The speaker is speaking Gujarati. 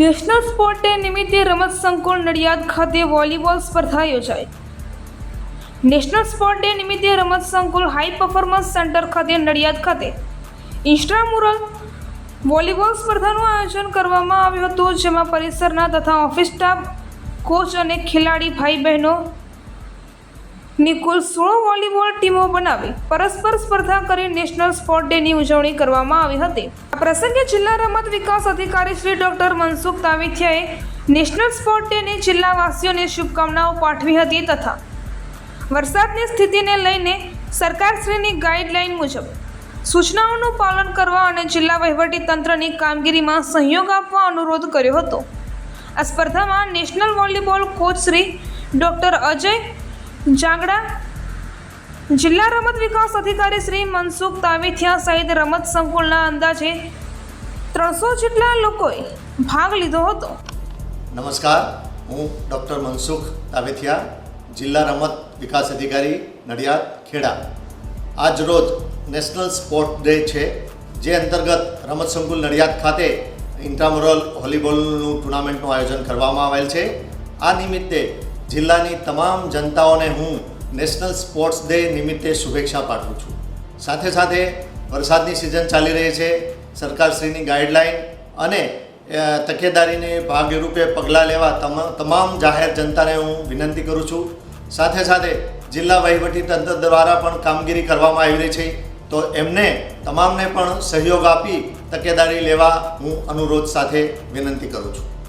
નેશનલ સ્પોર્ટ ડે નિમિત્તે રમત સંકુલ નડિયાદ ખાતે વોલીબોલ સ્પર્ધા યોજાઈ. નેશનલ સ્પોર્ટ ડે નિમિત્તે રમત સંકુલ હાઈ પરફોર્મન્સ સેન્ટર ખાતે નડિયાદ ખાતે ઇન્સ્ટ્રામુરલ વોલીબોલ સ્પર્ધાનું આયોજન કરવામાં આવ્યું હતું, જેમાં પરિસરના તથા ઓફિસ સ્ટાફ, કોચ અને ખેલાડી ભાઈ બહેનો ની કુલ સોળ વોલીબોલ ટીમો બનાવી પરસ્પર સ્પર્ધા કરી નેશનલ સ્પોર્ટ ડેની ઉજવણી કરવામાં આવી હતી. આ પ્રસંગે જિલ્લા રમત વિકાસ અધિકારી શ્રી ડોક્ટર મનસુખ તાવીથિયાએ નેશનલ સ્પોર્ટ ડેની જિલ્લાવાસીઓને શુભકામનાઓ પાઠવી હતી તથા વરસાદની સ્થિતિને લઈને સરકારશ્રીની ગાઈડલાઈન મુજબ સૂચનાઓનું પાલન કરવા અને જિલ્લા વહીવટી તંત્રની કામગીરીમાં સહયોગ આપવા અનુરોધ કર્યો હતો. આ સ્પર્ધામાં national volleyball coach Shri doctor Ajay Jangda. જિલ્લા રમત વિકાસ અધિકારી શ્રી મનસુખ તાવીથિયા સહિત રમત સંકુલના અંદાજે ત્રણસો જેટલા લોકોએ ભાગ લીધો હતો. નમસ્કાર, હું ડૉક્ટર મનસુખ તાવેથિયા, જિલ્લા રમત વિકાસ અધિકારી નડિયાદ, ખેડા. આજ રોજ નેશનલ સ્પોર્ટ ડે છે, જે અંતર્ગત રમત સંકુલ નડિયાદ ખાતે ઇન્ટ્રામોરલ વોલીબોલનું ટુર્નામેન્ટનું આયોજન કરવામાં આવેલ છે. આ નિમિત્તે જિલ્લાની તમામ જનતાઓને હું નેશનલ સ્પોર્ટ્સ ડે નિમિત્તે શુભેચ્છા પાઠવું છું. સાથે સાથે વરસાદની સિઝન ચાલી રહી છે, સરકારશ્રીની ગાઈડલાઈન અને તકેદારીને ભાગરૂપે પગલાં લેવા તમા- તમામ જાહેર જનતાને હું વિનંતી કરું છું. સાથે સાથે જિલ્લા વહીવટી તંત્ર દ્વારા પણ કામગીરી કરવામાં આવી રહી છે, તો એમને તમામને પણ સહયોગ આપી તકેદારી લેવા હું અનુરોધ સાથે વિનંતી કરું છું.